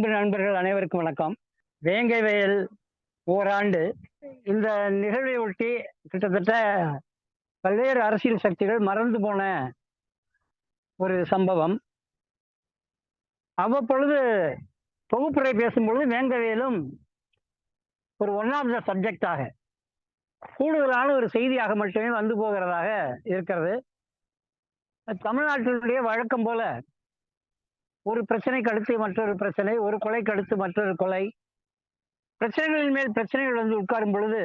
அன்பு நண்பர்கள் அனைவருக்கும் வணக்கம். வேங்கை வயல் ஓராண்டு இந்த நிகழ்வை ஒட்டி கிட்டத்தட்ட பல்வேறு அரசியல் சக்திகள் மறந்து போன ஒரு சம்பவம். அவ்வப்பொழுது தொகுப்புரை பேசும்பொழுது வேங்கவேலும் ஒரு ஒன் ஆஃப் த சப்ஜெக்டாக கூடுதலான ஒரு செய்தியாக மட்டுமே வந்து போகிறதாக இருக்கிறது. தமிழ்நாட்டினுடைய வழக்கம் போல ஒரு பிரச்சனைக்கு அடுத்து மற்றொரு பிரச்சனை ஒரு கொலை கடுத்து மற்றொரு கொலை. பிரச்சனைகளின் மேல் பிரச்சனைகள் வந்து உட்காரும் பொழுது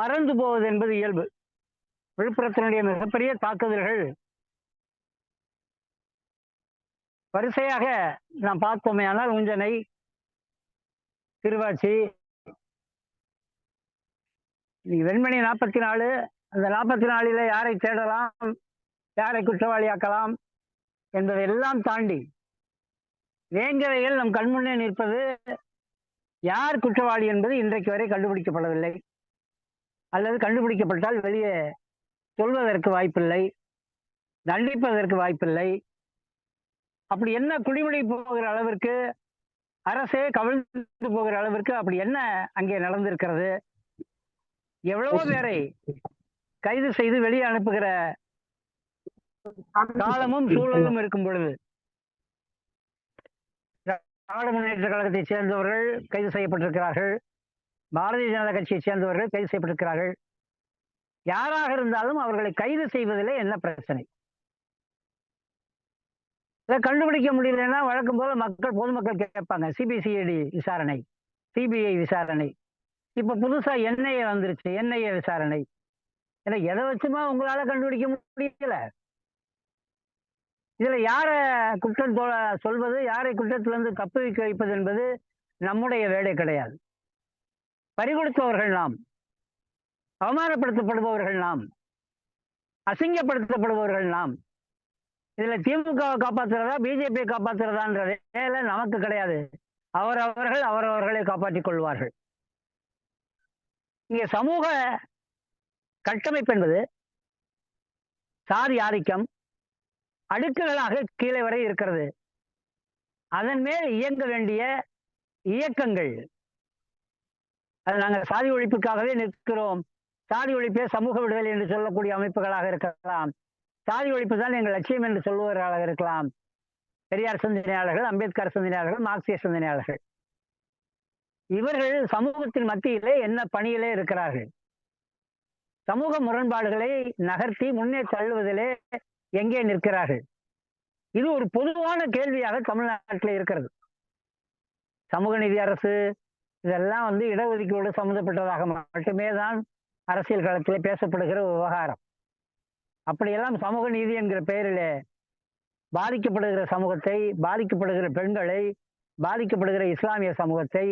மறந்து போவது என்பது இயல்பு. விழுப்புரத்தினுடைய மிகப்பெரிய தாக்குதல்கள் வரிசையாக நாம் பார்த்தோமே ஆனால் உஞ்சனை திருவாச்சி வெண்மணி நாற்பத்தி நாலு அந்த நாற்பத்தி நாலில் யாரை தேடலாம்? யாரை குற்றவாளியாக்கலாம் என்பதையெல்லாம் தாண்டி வேங்கவையில் நம் கண்முன்னே நிற்பது யார் குற்றவாளி என்பது இன்றைக்கு வரை கண்டுபிடிக்கப்படவில்லை. அல்லது கண்டுபிடிக்கப்பட்டால் வெளியே சொல்வதற்கு வாய்ப்பில்லை தண்டிப்பதற்கு வாய்ப்பில்லை. அப்படி என்ன குடிமுடி போகிற அளவிற்கு அரசே கவிழ்ந்து போகிற அளவிற்கு அப்படி என்ன அங்கே நடந்திருக்கிறது? எவ்வளவோ பேரை கைது செய்து வெளியே அனுப்புகிற காலமும் சூழலும் இருக்கும் பொழுது. திராவிட முன்னேற்ற கழகத்தை சேர்ந்தவர்கள் கைது செய்யப்பட்டிருக்கிறார்கள். பாரதிய ஜனதா கட்சியை சேர்ந்தவர்கள் கைது செய்யப்பட்டிருக்கிறார்கள். யாராக இருந்தாலும் அவர்களை கைது செய்வதிலே என்ன பிரச்சனை? இதை கண்டுபிடிக்க முடியலன்னா வழக்கம் போல மக்கள் பொதுமக்கள் கேட்பாங்க. சிபிசிஐடி விசாரணை சிபிஐ விசாரணை. இப்ப புதுசா என்ஐஏ வந்துருச்சு. என்ஐஏ விசாரணை. ஏன்னா எதை வச்சுமா உங்களால கண்டுபிடிக்க முடியல? இதுல யார குற்றம் சொல்வது யாரை குற்றத்திலிருந்து தப்பு வைப்பது என்பது நம்முடைய வேலை கிடையாது. பறிகொடுத்தவர்கள் நாம். அவமானப்படுத்தப்படுபவர்கள் நாம். அசிங்கப்படுத்தப்படுபவர்கள் நாம். இதுல திமுக காப்பாத்துறதா பிஜேபி காப்பாத்துறதான்ற வேலை நமக்கு கிடையாது. அவரவர்கள் அவரவர்களை காப்பாற்றிக் கொள்வார்கள். இங்கே சமூக கட்டமைப்பு என்பது சாதி ஆதிக்கம் அடுக்குகளாக கீழே வரை இருக்கிறது. அதன் மேல் இயங்க வேண்டிய இயக்கங்கள். அது நாங்கள் சாதி ஒழிப்புக்காகவே நிற்கிறோம். சாதி ஒழிப்பே சமூக விடுதலை என்று சொல்லக்கூடிய அமைப்புகளாக இருக்கலாம். சாதி ஒழிப்பு தான் எங்கள் லட்சியம் என்று சொல்லுவவர்களாக இருக்கலாம். பெரியார் சிந்தனையாளர்கள் அம்பேத்கர் சிந்தனையாளர்கள் மார்க்சிய சிந்தனையாளர்கள். இவர்கள் சமூகத்தின் மத்தியிலே என்ன பணியிலே இருக்கிறார்கள்? சமூக முரண்பாடுகளை நகர்த்தி முன்னே தள்ளுவதிலே எங்கே நிற்கிறார்கள்? இது ஒரு பொதுவான கேள்வியாக தமிழ்நாட்டில் இருக்கிறது. சமூக நீதி அரசு இதெல்லாம் வந்து இடஒதுக்கீடு சம்மந்தப்பட்டதாக மட்டுமே தான் அரசியல் களத்தில் பேசப்படுகிற விவகாரம். அப்படியெல்லாம் சமூக நீதி என்கிற பெயரிலே பாதிக்கப்படுகிற சமூகத்தை பாதிக்கப்படுகிற பெண்களை பாதிக்கப்படுகிற இஸ்லாமிய சமூகத்தை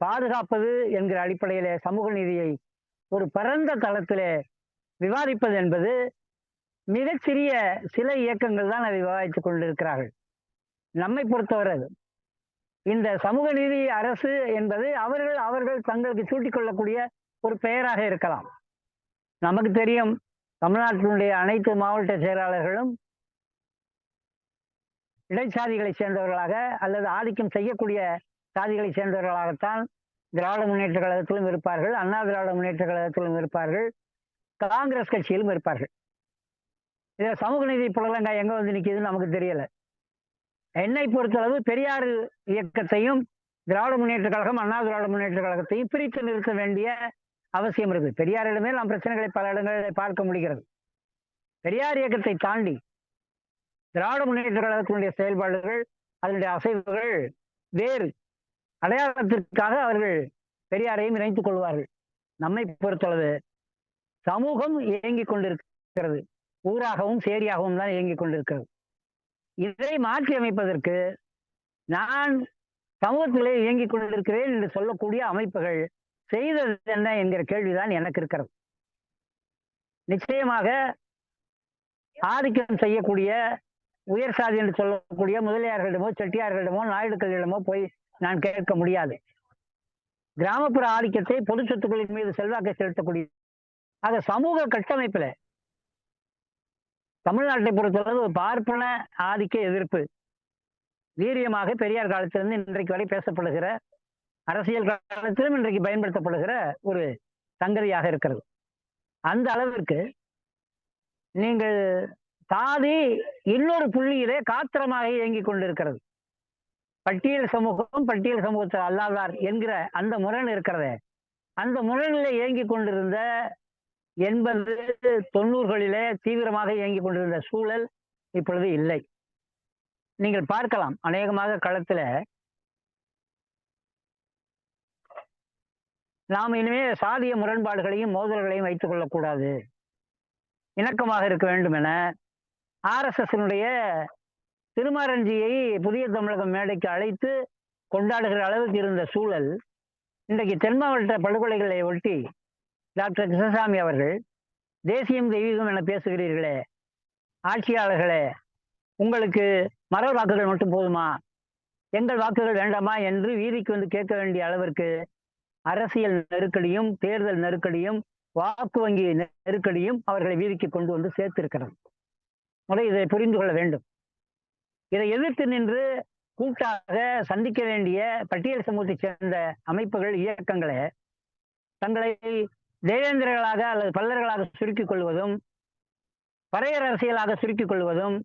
பாதுகாப்பது என்கிற அடிப்படையிலே சமூக நீதியை ஒரு பரந்த தளத்திலே விவாதிப்பது என்பது மிகச்சிறிய சில இயக்கங்கள் தான் அதை விவாதித்துக் கொண்டிருக்கிறார்கள். நம்மை பொறுத்தவரை இந்த சமூக நீதி அரசு என்பது அவர்கள் அவர்கள் தங்களுக்கு சூட்டிக்கொள்ளக்கூடிய ஒரு பெயராக இருக்கலாம். நமக்கு தெரியும் தமிழ்நாட்டினுடைய அனைத்து மாவட்ட செயலாளர்களும் இடைச்சாதிகளை சேர்ந்தவர்களாக அல்லது ஆதிக்கம் செய்யக்கூடிய சாதிகளை சேர்ந்தவர்களாகத்தான் திராவிட முன்னேற்ற கழகத்திலும் இருப்பார்கள் அண்ணா திராவிட முன்னேற்ற கழகத்திலும் இருப்பார்கள் காங்கிரஸ் கட்சியிலும் இருப்பார்கள். இது சமூக நீதி புலலங்காய் எங்க வந்து நிக்குதுன்னு நமக்கு தெரியல. என்னை பொறுத்தளவு பெரியார் இயக்கத்தையும் திராவிட முன்னேற்ற கழகம் அண்ணா திராவிட முன்னேற்ற கழகத்தையும் பிரித்து நிறுத்த வேண்டிய அவசியம் இருக்கு பெரியாரிடமே நாம் பிரச்சனைகளை பல இடங்களில் பார்க்க முடிகிறது. பெரியார் இயக்கத்தை தாண்டி திராவிட முன்னேற்ற கழகத்தினுடைய செயல்பாடுகள் அதனுடைய அசைவுகள் வேறு. அடையாளத்திற்காக அவர்கள் பெரியாரையும் இணைத்துக் கொள்வார்கள். நம்மை பொறுத்தளவு சமூகம் இயங்கிக் கொண்டிருக்கிறது. ஊராகவும் சேரியாகவும் தான் இயங்கிக் கொண்டிருக்கிறது. இதை மாற்றி அமைப்பதற்கு நான் சமூகத்திலே இயங்கிக் கொண்டிருக்கிறேன் என்று சொல்லக்கூடிய அமைப்புகள் செய்தது என்ன என்கிற கேள்விதான் எனக்கு இருக்கிறது. நிச்சயமாக ஆதிக்கம் செய்யக்கூடிய உயர் சாதி என்று சொல்லக்கூடிய முதலியார்களிடமோ செட்டியார்களிடமோ நாயுடுக்களிடமோ போய் நான் கேட்க முடியாது. கிராமப்புற ஆதிக்கத்தை பொது சொத்துக்களின் மீது செல்வாக்கை செலுத்தக்கூடிய ஆக சமூக கட்டமைப்பில் தமிழ்நாட்டை பொறுத்தளவு பார்ப்பன ஆதிக்க எதிர்ப்பு. வீரியமாக பெரியார் காலத்திலிருந்து இன்றைக்கு வரை பேசப்படுகிற அரசியல் காலத்திலும் இன்றைக்கு பயன்படுத்தப்படுகிற ஒரு சங்கதியாக இருக்கிறது. அந்த அளவிற்கு நீங்கள் சாதி இன்னொரு புள்ளியிலே காத்திரமாக இயங்கிக் கொண்டிருக்கிறது. பட்டியல் சமூகம் பட்டியல் சமூகத்தில் அல்லாதார் என்கிற அந்த முரண் இருக்கிறதே. அந்த முரணிலே இயங்கிக் கொண்டிருந்த என்பது தொண்ணூறுகளிலே தீவிரமாக இயங்கிக் கொண்டிருந்த சூழல் இப்பொழுது இல்லை. நீங்கள் பார்க்கலாம் அநேகமாக களத்துல. நாம் இனிமே சாதிய முரண்பாடுகளையும் மோதல்களையும் வைத்துக் கொள்ளக்கூடாது. இணக்கமாக இருக்க வேண்டும் என ஆர்எஸ்எஸ்னுடைய திருமாரஞ்சியை புதிய தமிழகம் மேடைக்கு அழைத்து கொண்டாடுகிற அளவுக்கு இருந்த சூழல் இன்றைக்கு தென் மாவட்ட படுகொலைகளை ஒட்டி டாக்டர் கிருஷ்ணசாமி அவர்கள் தேசியம் தெய்வீகம் என பேசுகிறீர்களே ஆட்சியாளர்களே உங்களுக்கு மர வாக்குகள் மட்டும் போதுமா? எங்கள் வாக்குகள் வேண்டாமா? என்று வீதிக்கு வந்து கேட்க வேண்டிய அளவிற்கு அரசியல் நெருக்கடியும் தேர்தல் நெருக்கடியும் வாக்கு வங்கி நெருக்கடியும் அவர்களை வீதிக்கு கொண்டு வந்து சேர்த்திருக்கிறது. முதல் இதை புரிந்து கொள்ள வேண்டும். இதை எதிர்த்து நின்று கூட்டாக சந்திக்க வேண்டிய பட்டியல் சமூகத்தைச் சேர்ந்த அமைப்புகள் இயக்கங்களை தங்களை தேவேந்திரர்களாக அல்லது பல்லர்களாக சுருக்கிக் கொள்வதும் பறையர் அரசியலாக சுருக்கிக் கொள்வதும்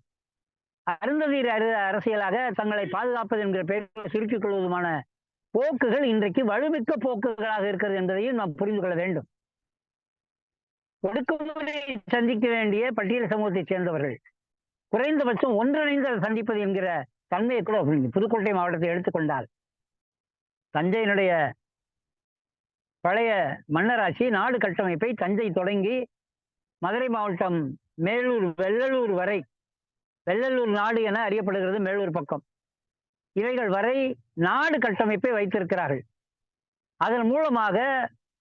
அருந்ததீர் அரு- அரசியலாக தங்களை பாதுகாப்பது என்கிற பெயரில் சுருக்கிக் கொள்வதுமான போக்குகள் இன்றைக்கு வலுமிக்க போக்குகளாக இருக்கிறது என்பதையும் நாம் புரிந்து கொள்ள வேண்டும். ஒடுக்குமுறை சந்திக்க வேண்டிய பட்டியல் சமூகத்தைச் சேர்ந்தவர்கள் குறைந்தபட்சம் ஒன்றிணைந்து அதை சந்திப்பது என்கிற தன்மையை கூட புதுக்கோட்டை மாவட்டத்தை எடுத்துக்கொண்டால் தஞ்சையினுடைய பழைய மன்னராட்சி நாடு கட்டமைப்பை தஞ்சை தொடங்கி மதுரை மாவட்டம் மேலூர் வெள்ளலூர் வரை வெள்ளலூர் நாடு என அறியப்படுகிறது மேலூர் பக்கம். இவைகள் வரை நாடு கட்டமைப்பை வைத்திருக்கிறார்கள். அதன் மூலமாக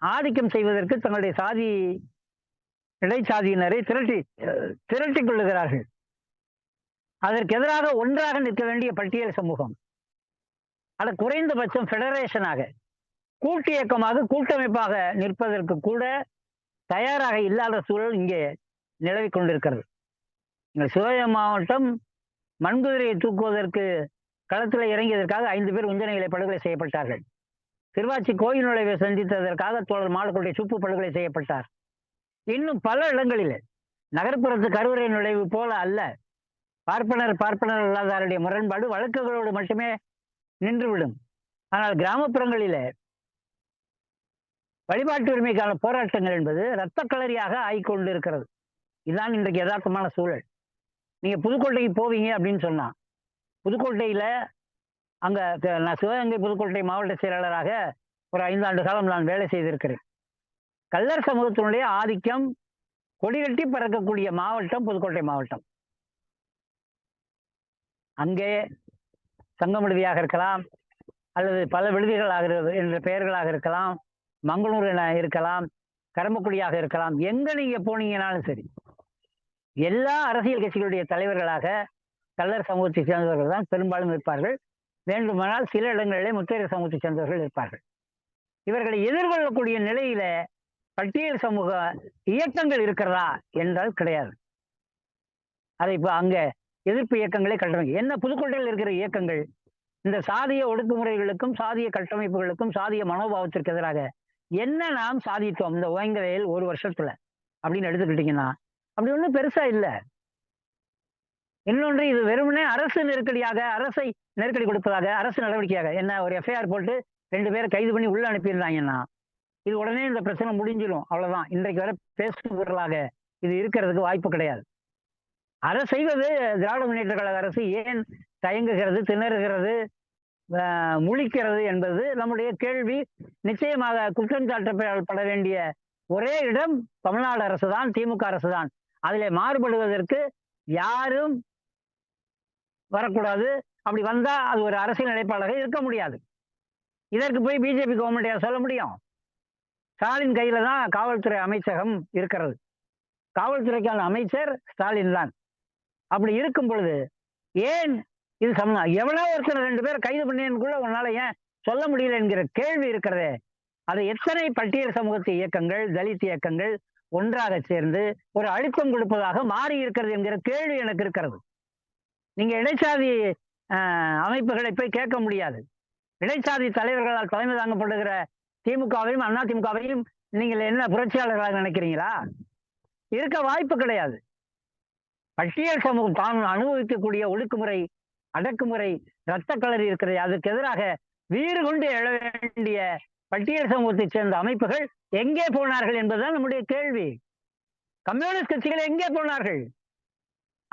ஆதிக்கம் செய்வதற்கு தங்களுடைய சாதி இடைச்சாதியினரை திரட்டி திரட்டிக் கொள்ளுகிறார்கள் அதற்கு எதிராக ஒன்றாக நிற்க வேண்டிய பட்டியல் சமூகம். அது குறைந்தபட்சம் ஃபெடரேஷனாக கூட்டு இயக்கமாக கூட்டமைப்பாக நிற்பதற்கு கூட தயாராக இல்லாத சூழல் இங்கே நிலவிக் கொண்டிருக்கிறது. எங்கள் சிவகங்கை மாவட்டம் மண்குதிரையை தூக்குவதற்கு களத்தில் இறங்கியதற்காக ஐந்து பேர் உஞ்சனைகளை படுகொலை செய்யப்பட்டார்கள். திருவாச்சி கோயில் நுழைவை சந்தித்ததற்காக தோழர் மாலக்கோட்டை சுப்பு படுகொலை செய்யப்பட்டார். இன்னும் பல இடங்களில் நகர்ப்புறத்து கருவறை நுழைவு போல அல்ல பார்ப்பனர் பார்ப்பனர் அல்லாதாருடைய முரண்பாடு வழக்குகளோடு மட்டுமே நின்றுவிடும். ஆனால் கிராமப்புறங்களிலே வழிபாட்டு உரிமைக்கான போராட்டங்கள் என்பது இரத்த களரியாக ஆகிக்கொண்டு இருக்கிறது இதுதான் இன்றைக்கு யதார்த்தமான சூழல். நீங்கள் புதுக்கோட்டைக்கு போவீங்க அப்படின்னு சொன்னால் புதுக்கோட்டையில் அங்கே நான் சிவகங்கை புதுக்கோட்டை மாவட்ட செயலாளராக ஒரு ஐந்தாண்டு காலம் நான் வேலை செய்திருக்கிறேன். கல்லர் சமூகத்தினுடைய ஆதிக்கம் கொடிகட்டி பறக்கக்கூடிய மாவட்டம் புதுக்கோட்டை மாவட்டம். அங்கே சங்கம் விடுதியாக இருக்கலாம் அல்லது பல விடுதிகளாக என்ற பெயர்களாக இருக்கலாம். மங்களூர் இருக்கலாம் கரம்பக்குடியாக இருக்கலாம் எங்க நீங்க போனீங்கனாலும் சரி எல்லா அரசியல் கட்சிகளுடைய தலைவர்களாக கல்லர் சமூகத்தை சேர்ந்தவர்கள் தான் பெரும்பாலும் இருப்பார்கள். வேண்டுமானால் சில இடங்களிலே முத்தையர் சமூகத்தை சேர்ந்தவர்கள் இருப்பார்கள். இவர்களை எதிர்கொள்ளக்கூடிய நிலையில பட்டியல் சமூக இயக்கங்கள் இருக்கிறதா என்றால் கிடையாது. அதை இப்போ அங்க எதிர்ப்பு இயக்கங்களே கட்டமைக்க என்ன புதுக்கோட்டையில் இருக்கிற இயக்கங்கள் இந்த சாதிய ஒடுக்குமுறைகளுக்கும் சாதிய கட்டமைப்புகளுக்கும் சாதிய மனோபாவத்திற்கு எதிராக என்ன நாம் சாதித்தோம்? இந்த ஓய்ங்கரையில் ஒரு வருஷத்துல அப்படின்னு எடுத்துக்கிட்டீங்கன்னா அப்படி ஒண்ணும் பெருசா இல்ல. இன்னொன்று இது வெறுமனே அரசு நெருக்கடியாக அரசை நெருக்கடி கொடுப்பதாக அரசு நடவடிக்கையாக என்ன ஒரு எஃப்ஐஆர் போட்டு ரெண்டு பேரை கைது பண்ணி உள்ள அனுப்பியிருந்தாங்கன்னா இது உடனே இந்த பிரச்சனை முடிஞ்சிடும் அவ்வளவுதான். இன்றைக்கு வரை பேசும் பொருளாக இது இருக்கிறதுக்கு வாய்ப்பு கிடையாது. அதை செய்வது திராவிட முன்னேற்ற கழக அரசு ஏன் தயங்குகிறது திணறுகிறது முழிக்கிறது என்பது நம்முடைய கேள்வி. நிச்சயமாக குற்றம் சாட்டப்பட வேண்டிய ஒரே இடம் தமிழ்நாடு அரசு தான் திமுக அரசு தான் அதில் மாறுபடுவதற்கு யாரும் வரக்கூடாது. அப்படி வந்தா அது ஒரு அரசியல் நிலைப்பாடாக இருக்க முடியாது. இதற்கு போய் பிஜேபி கவர்மெண்ட் சொல்ல முடியும்? ஸ்டாலின் கையில தான் காவல்துறை அமைச்சகம் இருக்கிறது. காவல்துறைக்கான அமைச்சர் ஸ்டாலின் தான். அப்படி இருக்கும் பொழுது ஏன் இது சம எவ்வளோ ஒருத்தர் ரெண்டு பேர் கைது பண்ணியனுக்குள்ள உன்னால ஏன் சொல்ல முடியல என்கிற கேள்வி இருக்கிறதே. அதை எத்தனை பட்டியல் சமூகத்து இயக்கங்கள் தலித் இயக்கங்கள் ஒன்றாக சேர்ந்து ஒரு அழுத்தம் கொடுப்பதாக மாறி இருக்கிறது என்கிற கேள்வி எனக்கு இருக்கிறது. நீங்க இடைச்சாதி அமைப்புகளை போய் கேட்க முடியாது. இடைச்சாதி தலைவர்களால் தலைமை தாங்கப்படுகிற திமுகவையும் அண்ணா திமுகவையும் நீங்கள் என்ன புரட்சியாளர்களாக நினைக்கிறீங்களா? இருக்க வாய்ப்பு கிடையாது. பட்டியல் சமூகம் தான் அனுபவிக்கக்கூடிய ஒடுக்குமுறை அடக்குமுறை இரத்த கலரி இருக்கிறது. அதுக்கு எதிராக வீறு கொண்டு எழ வேண்டிய பட்டியல் சமூகத்தைச் சேர்ந்த அமைப்புகள் எங்கே போனார்கள் என்பதுதான் நம்முடைய கேள்வி. கம்யூனிஸ்ட் கட்சிகள் எங்கே போனார்கள்?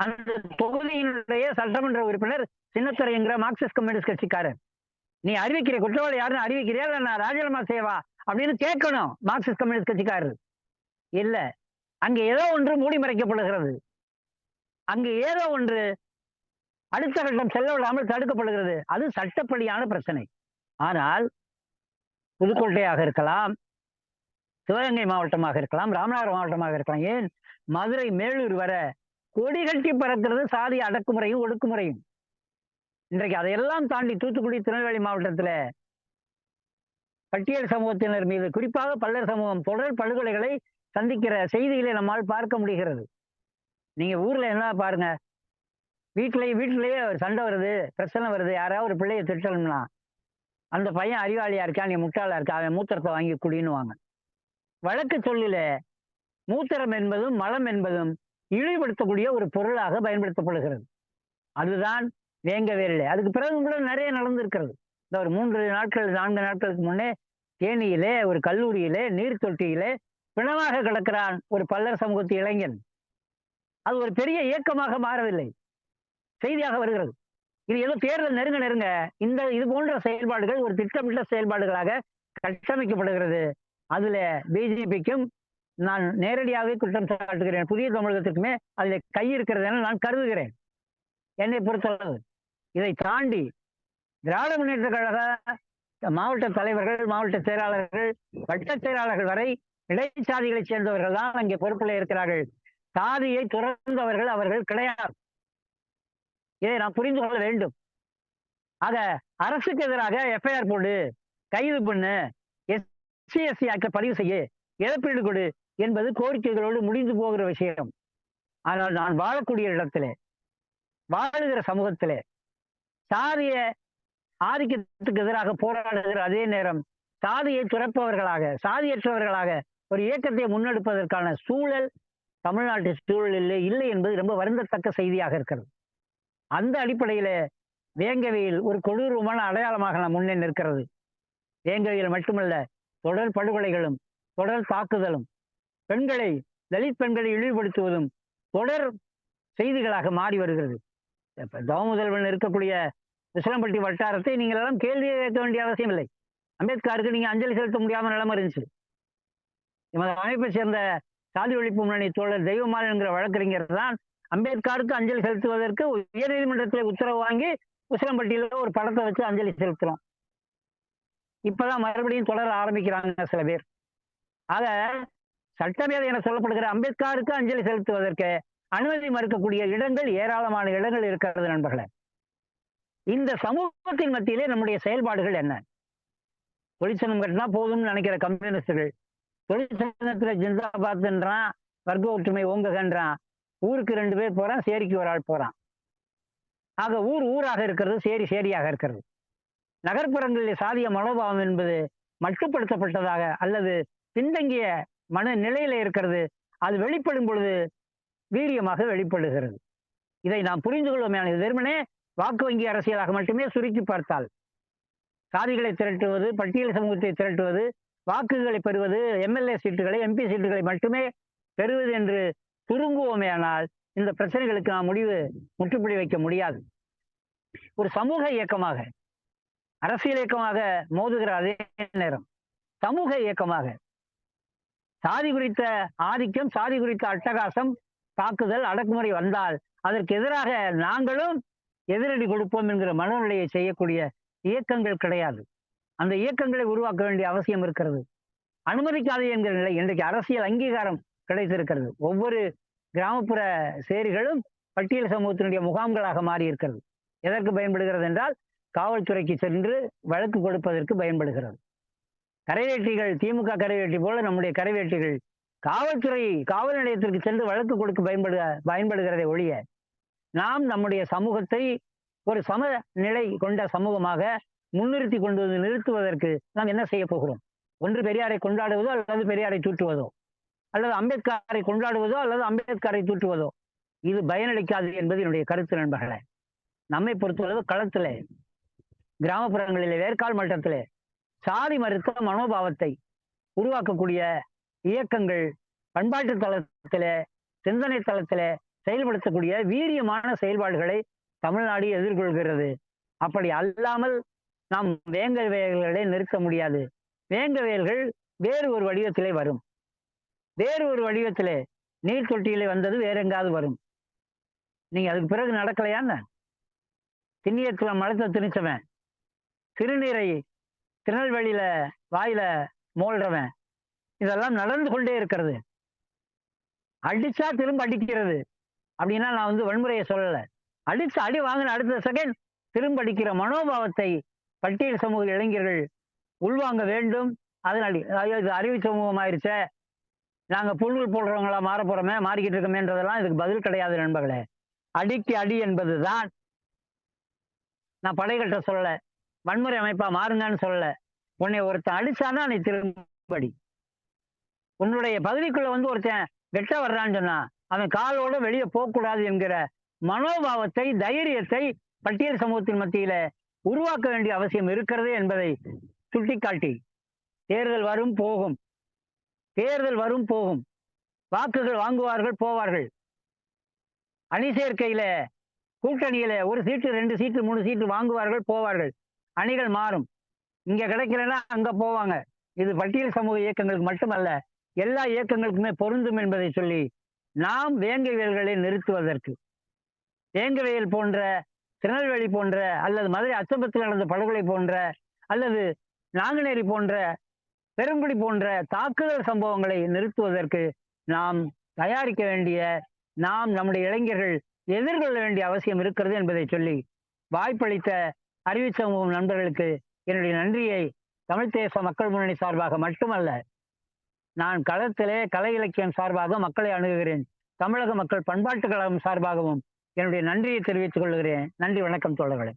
அந்த தொகுதியினுடைய சட்டமன்ற உறுப்பினர் சின்னத்துறை என்கிற மார்க்சிஸ்ட் கம்யூனிஸ்ட் கட்சிக்காரர். நீ அறிவிக்கிற குற்றவாளி யாருன்னு அறிவிக்கிறியா இல்லை நான் ராஜினாமா செய்வா அப்படின்னு கேட்கணும் மார்க்சிஸ்ட் கம்யூனிஸ்ட் கட்சிக்காரர். இல்ல அங்க ஏதோ ஒன்று மூடி மறைக்கப்படுகிறது அங்கு ஏதோ ஒன்று அடுத்த கட்டம் செல்ல விடாமல் தடுக்கப்படுகிறது. அது சட்டப்படியான பிரச்சனை. ஆனால் புதுக்கோட்டையாக இருக்கலாம் சிவகங்கை மாவட்டமாக இருக்கலாம் ராமநாதபுரம் மாவட்டமாக இருக்கலாம். ஏன்? மதுரை மேலூர் வர கொடி கட்டி பறக்கிறது சாதி அடக்குமுறையும் ஒடுக்குமுறையும். இன்றைக்கு அதையெல்லாம் தாண்டி தூத்துக்குடி திருநெல்வேலி மாவட்டத்துல பட்டியல் சமூகத்தினர் மீது குறிப்பாக பல்லர் சமூகம் தொடர் படுகொலைகளை சந்திக்கிற செய்திகளை நம்மால் பார்க்க முடிகிறது. நீங்க ஊர்ல என்ன பாருங்க? வீட்டிலேயே வீட்டிலேயே ஒரு சண்டை வருது பிரச்சனை வருது. யாராவது ஒரு பிள்ளைய திட்டணும்னா அந்த பையன் அறிவாளியா இருக்கா நீ முட்டாளா இருக்கா அவன் மூத்திரத்தை வாங்கி குடின்னுவாங்க. வழக்கு சொல்லில மூத்திரம் என்பதும் மலம் என்பதும் இழிவுபடுத்தக்கூடிய ஒரு பொருளாக பயன்படுத்தப்படுகிறது. அதுதான் வேங்க வேலை அதுக்கு பிறகு கூட நிறைய நடந்திருக்கிறது. இந்த ஒரு மூன்று நாட்கள் நான்கு நாட்களுக்கு முன்னே தேனியிலே ஒரு கல்லூரியிலே நீர் தொட்டியிலே பிணமாக கிடக்கிறான் ஒரு பல்லர் சமூகத்து இளைஞன். அது ஒரு பெரிய இயக்கமாக மாறவில்லை. செய்தியாக வருகிறது. இது ஏதோ தேர்தல் நெருங்க நெருங்க இந்த இது போன்ற செயல்பாடுகள் ஒரு திட்டமிட்ட செயல்பாடுகளாக கட்டமைக்கப்படுகிறது. அதுல பிஜேபிக்கும் நான் நேரடியாகவே குற்றம் சாட்டுகிறேன். புதிய தமிழகத்துக்குமே அதில் கை இருக்கிறது என நான் கருதுகிறேன். என்னை பொறுத்தளவு இதை தாண்டி திராவிட முன்னேற்ற கழக மாவட்ட தலைவர்கள் மாவட்ட செயலாளர்கள் வட்ட செயலாளர்கள் வரை இடைச்சாதிகளைச் சேர்ந்தவர்கள் தான் அங்கே பொறுப்பில் இருக்கிறார்கள். சாதியை துறந்தவர்கள் அவர்கள் கிடையாது. இதை நான் புரிந்து கொள்ள வேண்டும். ஆக அரசுக்கு எதிராக எஃப்ஐஆர் போடு கைது பண்ணு எஸ்சி எஸ்சி ஆக்ட பதிவு செய்ய இழப்பீடு கொடு என்பது கோரிக்கைகளோடு முடிந்து போகிற விஷயம். ஆனால் நான் வாழக்கூடிய இடத்திலே வாழுகிற சமூகத்திலே சாதிய ஆதிக்கத்துக்கு எதிராக போராடுகிற அதே நேரம் சாதியை துறப்பவர்களாக சாதியற்றவர்களாக ஒரு இயக்கத்தை முன்னெடுப்பதற்கான சூழல் தமிழ்நாட்டு சூழலில் இல்லை என்பது ரொம்ப வருந்தத்தக்க செய்தியாக இருக்கிறது. அந்த அடிப்படையில வேங்கவையில் ஒரு கொடூரமான அடையாளமாக நாம் முன்னே நிற்கிறது. வேங்கவையில் மட்டுமல்ல தொடர் படுகொலைகளும் தொடர் தாக்குதலும் பெண்களை தலித் பெண்களை இழிவுபடுத்துவதும் தொடர் செய்திகளாக மாறி வருகிறது. இப்ப இருக்கக்கூடிய விசலம்பட்டி வட்டாரத்தை நீங்கள் எல்லாம் கேள்வி கேட்க வேண்டிய அவசியம் இல்லை. அம்பேத்கருக்கு நீங்க அஞ்சலி செலுத்த முடியாம நிலைமை இருந்துச்சு. எமது அமைப்பை சேர்ந்த சாதி ஒழிப்பு முன்னணி தோழர் தெய்வமால் என்கிற வழக்கறிஞர் தான் அம்பேத்கருக்கு அஞ்சலி செலுத்துவதற்கு உயர்நீதிமன்றத்தில் உத்தரவு வாங்கி உசிலம்பட்டியில ஒரு படத்தை வச்சு அஞ்சலி செலுத்துறோம். இப்பதான் மறுபடியும் தொடர ஆரம்பிக்கிறாங்க சில பேர். ஆக சட்டமேதை என சொல்லப்படுகிற அம்பேத்கருக்கு அஞ்சலி செலுத்துவதற்கு அனுமதி மறுக்கக்கூடிய இடங்கள் ஏராளமான இடங்கள் இருக்கிறது நண்பர்களே. இந்த சமூகத்தின் மத்தியிலே நம்முடைய செயல்பாடுகள் என்ன? தொழிற்சங்கம் கட்டினா போதும்னு நினைக்கிற கம்யூனிஸ்டுகள் தொழிற்சங்கத்துல ஜிந்தாபாத்ன்றான் வர்க்க ஒற்றுமை ஓங்குகன்றான் ஊருக்கு ரெண்டு பேர் போறான் சேரிக்கு ஒரு ஆள் போகிறான் ஆக ஊர் ஊராக இருக்கிறது சேரி சேரியாக இருக்கிறது. நகர்ப்புறங்களில் சாதிய மனோபாவம் என்பது மட்டுப்படுத்தப்பட்டதாக அல்லது பின்தங்கிய மன நிலையில இருக்கிறது அது வெளிப்படும் பொழுது வீரியமாக வெளிப்படுகிறது. இதை நாம் புரிந்து கொள்வோமே வெறுமனே வாக்கு வங்கி அரசியலாக மட்டுமே சுருக்கி பார்த்தால். சாதிகளை திரட்டுவது பட்டியல் சமூகத்தை திரட்டுவது வாக்குகளை பெறுவது எம்எல்ஏ சீட்டுகளை எம்பி சீட்டுகளை மட்டுமே பெறுவது என்று துருங்குவோமே ஆனால் இந்த பிரச்சனைகளுக்கு நாம் முடிவு முற்றுப்புள்ளி வைக்க முடியாது. ஒரு சமூக இயக்கமாக அரசியல் இயக்கமாக மோதுகிற அதே நேரம் சமூக இயக்கமாக சாதி குறித்த ஆதிக்கம் சாதி குறித்த அட்டகாசம் தாக்குதல் அடக்குமுறை வந்தால் அதற்கு எதிராக நாங்களும் எதிரடி கொடுப்போம் என்கிற மனநிலையை செய்யக்கூடிய இயக்கங்கள் கிடையாது. அந்த இயக்கங்களை உருவாக்க வேண்டிய அவசியம் இருக்கிறது. அனுமதிக்காது என்கிற நிலை இன்றைக்கு அரசியல் அங்கீகாரம் கிடைத்திருக்கிறது ஒவ்வொரு கிராமப்புற சேரிகளும் பட்டியல் சமூகத்தினுடைய முகாம்களாக மாறி இருக்கிறது. எதற்கு பயன்படுகிறது என்றால் காவல்துறைக்கு சென்று வழக்கு கொடுப்பதற்கு பயன்படுகிறது. கரைவேட்டிகள் திமுக கரைவேட்டி போல நம்முடைய கரைவேட்டிகள் காவல்துறை காவல் நிலையத்திற்கு சென்று வழக்கு கொடுக்க பயன்படுக பயன்படுகிறதை ஒழிய நாம் நம்முடைய சமூகத்தை ஒரு சமநிலை கொண்ட சமூகமாக முன்னிறுத்தி கொண்டு வந்து நிறுத்துவதற்கு நாம் என்ன செய்ய போகிறோம்? ஒன்று பெரியாரை கொண்டாடுவதோ அல்லது பெரியாரை தூற்றுவதோ? அல்லது அம்பேத்கரை கொண்டாடுவதோ அல்லது அம்பேத்கரை தூற்றுவதோ. இது பயனளிக்காது என்பது என்னுடைய கருத்து நண்பர்களே. நம்மை பொறுத்தளவு களத்திலே கிராமப்புறங்களிலே வேர்க்கால் மட்டத்திலே சாதி மறுத்த மனோபாவத்தை உருவாக்கக்கூடிய இயக்கங்கள் பண்பாட்டு தளத்திலே சிந்தனை தளத்திலே செயல்படுத்தக்கூடிய வீரியமான செயல்பாடுகளை தமிழ்நாடு எதிர்கொள்கிறது. அப்படி அல்லாமல் நாம் வேங்க வேல்களை நிறுத்த முடியாது. வேங்க வேல்கள் வேறு ஒரு வடிவத்திலே வரும். வேறு ஒரு வடிவத்தில் நீர் தொட்டியிலே வந்தது வேற எங்காவது வரும். நீங்க அதுக்கு பிறகு நடக்கலையான்னு திண்ணியத்துல மலத்தை திணிச்சவன். திருநீரை திருநெல்வேலியில வாயில மோல்றவன். இதெல்லாம் நடந்து கொண்டே இருக்கிறது. அடிச்சா திரும்ப அடிக்கிறது. அப்படின்னா நான் வந்து வன்முறையை சொல்லலை. அடிச்சு அடி வாங்கின அடுத்த செகண்ட் திரும்ப அடிக்கிற மனோபாவத்தை பட்டியல் சமூக இளைஞர்கள் உள்வாங்க வேண்டும். அதனால் இது அறிவு சமூகம் ஆயிருச்சே நாங்க புல்கள் போடுறவங்களா மாற போறோமே மாறிக்கிட்டு இருக்கோமேன்றதெல்லாம் இதுக்கு பதில் கிடையாது நண்பர்களே. அடிக்கு அடி என்பதுதான். நான் படைகள்கிட்ட சொல்ல வன்முறை அமைப்பா மாறுங்கன்னு சொல்லல. உன்னை ஒருத்தன் அடிச்சானா நீ திரும்படி. உன்னுடைய பகுதிக்குள்ள வந்து ஒருத்தன் வெட்ட வர்றான்னு சொன்னா அவன் காலோட வெளியே போகக்கூடாது என்கிற மனோபாவத்தை தைரியத்தை பட்டியல் சமூகத்தின் மத்தியில உருவாக்க வேண்டிய அவசியம் இருக்கிறது என்பதை சுட்டிக்காட்டி. தேர்தல் வரும் போகும். தேர்தல் வரும் போகும். வாக்குகள் வாங்குவார்கள் போவார்கள். அணி சேர்க்கையில கூட்டணியில ஒரு சீட்டு ரெண்டு சீட்டு மூணு சீட்டு வாங்குவார்கள் போவார்கள். அணிகள் மாறும். இங்க கிடைக்கலன்னா அங்க போவாங்க. இது பட்டியல் சமூக இயக்கங்களுக்கு மட்டுமல்ல எல்லா இயக்கங்களுக்குமே பொருந்தும் என்பதை சொல்லி நாம் வேங்கை வேல்களை நிறுத்துவதற்கு. வேங்கவேல் போன்ற திருநெல்வேலி போன்ற அல்லது மதுரை அச்சம்பத்தில் நடந்த படுகொலை போன்ற அல்லது நாங்குநேரி போன்ற பெருங்குடி போன்ற தாக்குதல் சம்பவங்களை நிறுத்துவதற்கு நாம் தயாரிக்க வேண்டிய நாம் நம்முடைய இளைஞர்கள் எதிர்கொள்ள வேண்டிய அவசியம் இருக்கிறது என்பதை சொல்லி வாய்ப்பளித்த அறிவு சமூகம் நண்பர்களுக்கு என்னுடைய நன்றியை தமிழ் தேச மக்கள் முன்னணி சார்பாக மட்டுமல்ல நான் களத்திலே கலை இலக்கியம் சார்பாக மக்களை அணுகுகிறேன் தமிழக மக்கள் பண்பாட்டு கழகம் சார்பாகவும் என்னுடைய நன்றியை தெரிவித்துக் கொள்கிறேன். நன்றி வணக்கம் தோழர்களே.